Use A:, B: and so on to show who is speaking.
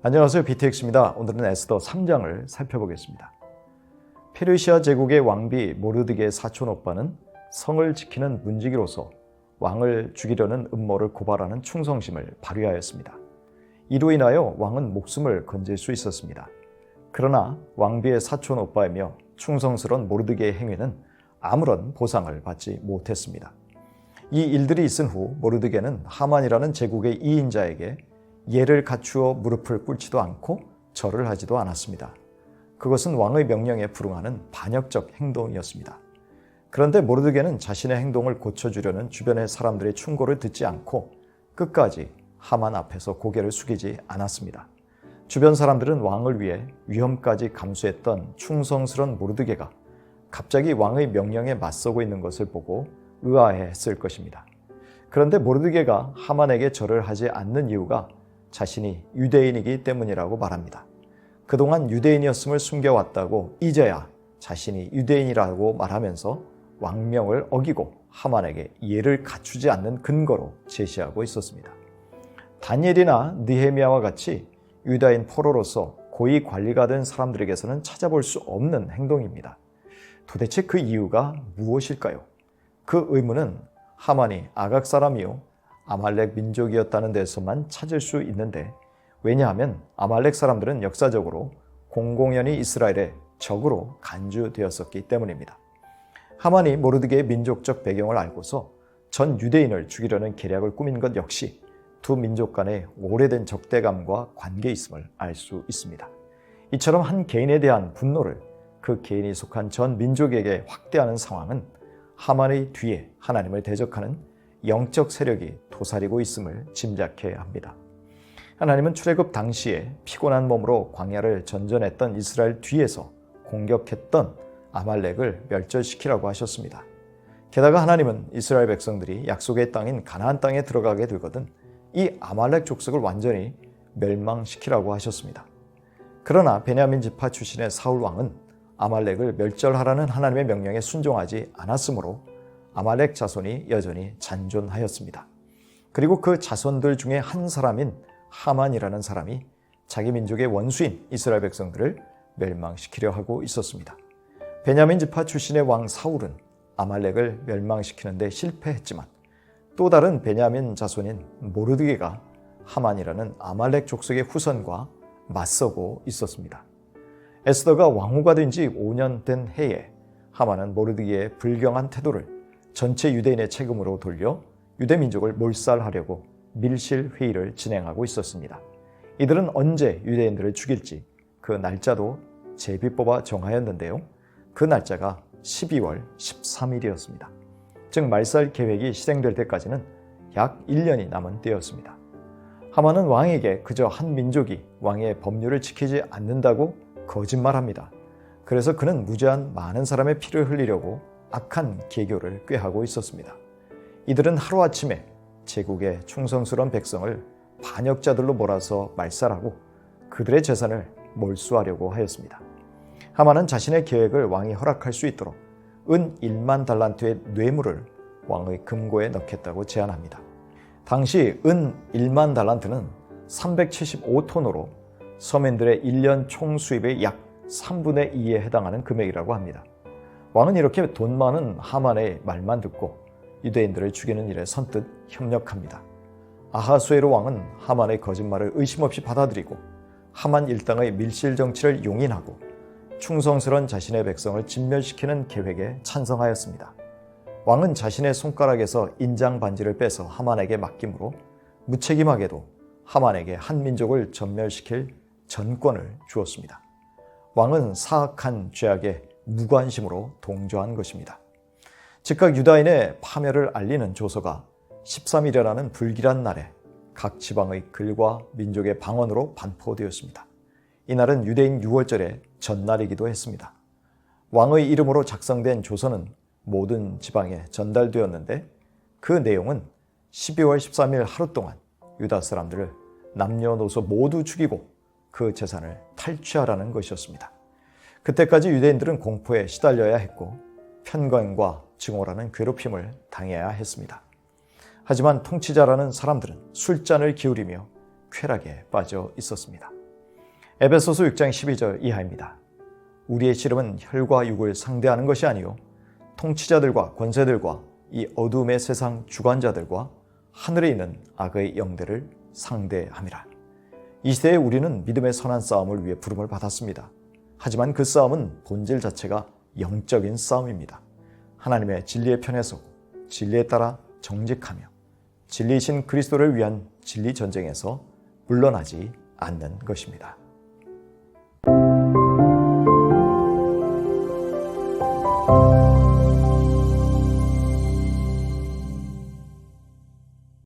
A: 안녕하세요. 비트엑스입니다. 오늘은 에스더 3장을 살펴보겠습니다. 페르시아 제국의 왕비 모르드게의 사촌 오빠는 성을 지키는 문지기로서 왕을 죽이려는 음모를 고발하는 충성심을 발휘하였습니다. 이로 인하여 왕은 목숨을 건질 수 있었습니다. 그러나 왕비의 사촌 오빠이며 충성스러운 모르드게의 행위는 아무런 보상을 받지 못했습니다. 이 일들이 있은 후 모르드게는 하만이라는 제국의 이인자에게 예를 갖추어 무릎을 꿇지도 않고 절을 하지도 않았습니다. 그것은 왕의 명령에 불응하는 반역적 행동이었습니다. 그런데 모르드게는 자신의 행동을 고쳐주려는 주변의 사람들의 충고를 듣지 않고 끝까지 하만 앞에서 고개를 숙이지 않았습니다. 주변 사람들은 왕을 위해 위험까지 감수했던 충성스런 모르드게가 갑자기 왕의 명령에 맞서고 있는 것을 보고 의아해했을 것입니다. 그런데 모르드게가 하만에게 절을 하지 않는 이유가 자신이 유대인이기 때문이라고 말합니다. 그동안 유대인이었음을 숨겨왔다고 이제야 자신이 유대인이라고 말하면서 왕명을 어기고 하만에게 예를 갖추지 않는 근거로 제시하고 있었습니다. 다니엘이나 느헤미야와 같이 유다인 포로로서 고위 관리가 된 사람들에게서는 찾아볼 수 없는 행동입니다. 도대체 그 이유가 무엇일까요? 그 의문은 하만이 아각 사람이요 아말렉 민족이었다는 데서만 찾을 수 있는데 왜냐하면 아말렉 사람들은 역사적으로 공공연히 이스라엘의 적으로 간주되었었기 때문입니다. 하만이 모르드게의 민족적 배경을 알고서 전 유대인을 죽이려는 계략을 꾸민 것 역시 두 민족 간의 오래된 적대감과 관계 있음을 알 수 있습니다. 이처럼 한 개인에 대한 분노를 그 개인이 속한 전 민족에게 확대하는 상황은 하만의 뒤에 하나님을 대적하는 영적 세력이 도사리고 있음을 짐작해야 합니다. 하나님은 출애굽 당시에 피곤한 몸으로 광야를 전전했던 이스라엘 뒤에서 공격했던 아말렉을 멸절시키라고 하셨습니다. 게다가 하나님은 이스라엘 백성들이 약속의 땅인 가나안 땅에 들어가게 되거든 이 아말렉 족속을 완전히 멸망시키라고 하셨습니다. 그러나 베냐민 지파 출신의 사울 왕은 아말렉을 멸절하라는 하나님의 명령에 순종하지 않았으므로 아말렉 자손이 여전히 잔존하였습니다. 그리고 그 자손들 중에 한 사람인 하만이라는 사람이 자기 민족의 원수인 이스라엘 백성들을 멸망시키려 하고 있었습니다. 베냐민 지파 출신의 왕 사울은 아말렉을 멸망시키는데 실패했지만 또 다른 베냐민 자손인 모르드게가 하만이라는 아말렉 족속의 후손과 맞서고 있었습니다. 에스더가 왕후가 된 지 5년 된 해에 하만은 모르드게의 불경한 태도를 전체 유대인의 책임으로 돌려 유대 민족을 몰살하려고 밀실 회의를 진행하고 있었습니다. 이들은 언제 유대인들을 죽일지 그 날짜도 제비 뽑아 정하였는데요. 그 날짜가 12월 13일이었습니다. 즉 말살 계획이 실행될 때까지는 약 1년이 남은 때였습니다. 하만은 왕에게 그저 한 민족이 왕의 법률을 지키지 않는다고 거짓말합니다. 그래서 그는 무제한 많은 사람의 피를 흘리려고 악한 계교를 꾀하고 있었습니다. 이들은 하루아침에 제국의 충성스러운 백성을 반역자들로 몰아서 말살하고 그들의 재산을 몰수하려고 하였습니다. 하만은 자신의 계획을 왕이 허락할 수 있도록 은 1만 달란트의 뇌물을 왕의 금고에 넣겠다고 제안합니다. 당시 은 1만 달란트는 375톤으로 서민들의 1년 총 수입의 약 3분의 2에 해당하는 금액이라고 합니다. 왕은 이렇게 돈 많은 하만의 말만 듣고 유대인들을 죽이는 일에 선뜻 협력합니다. 아하수에로 왕은 하만의 거짓말을 의심 없이 받아들이고 하만 일당의 밀실 정치를 용인하고 충성스런 자신의 백성을 진멸시키는 계획에 찬성하였습니다. 왕은 자신의 손가락에서 인장 반지를 빼서 하만에게 맡김으로 무책임하게도 하만에게 한 민족을 전멸시킬 전권을 주었습니다. 왕은 사악한 죄악에 무관심으로 동조한 것입니다. 즉각 유다인의 파멸을 알리는 조서가 13일이라는 불길한 날에 각 지방의 글과 민족의 방언으로 반포되었습니다. 이날은 유대인 6월절의 전날이기도 했습니다. 왕의 이름으로 작성된 조서는 모든 지방에 전달되었는데 그 내용은 12월 13일 하루 동안 유다 사람들을 남녀노소 모두 죽이고 그 재산을 탈취하라는 것이었습니다. 그때까지 유대인들은 공포에 시달려야 했고 편관과 증오라는 괴롭힘을 당해야 했습니다. 하지만 통치자라는 사람들은 술잔을 기울이며 쾌락에 빠져 있었습니다. 에베소서 6장 12절 이하입니다. 우리의 씨름은 혈과 육을 상대하는 것이 아니요 통치자들과 권세들과 이 어둠의 세상 주관자들과 하늘에 있는 악의 영들을 상대함이라. 이 시대에 우리는 믿음의 선한 싸움을 위해 부름을 받았습니다. 하지만 그 싸움은 본질 자체가 영적인 싸움입니다. 하나님의 진리의 편에 서고 진리에 따라 정직하며 진리이신 그리스도를 위한 진리 전쟁에서 물러나지 않는 것입니다.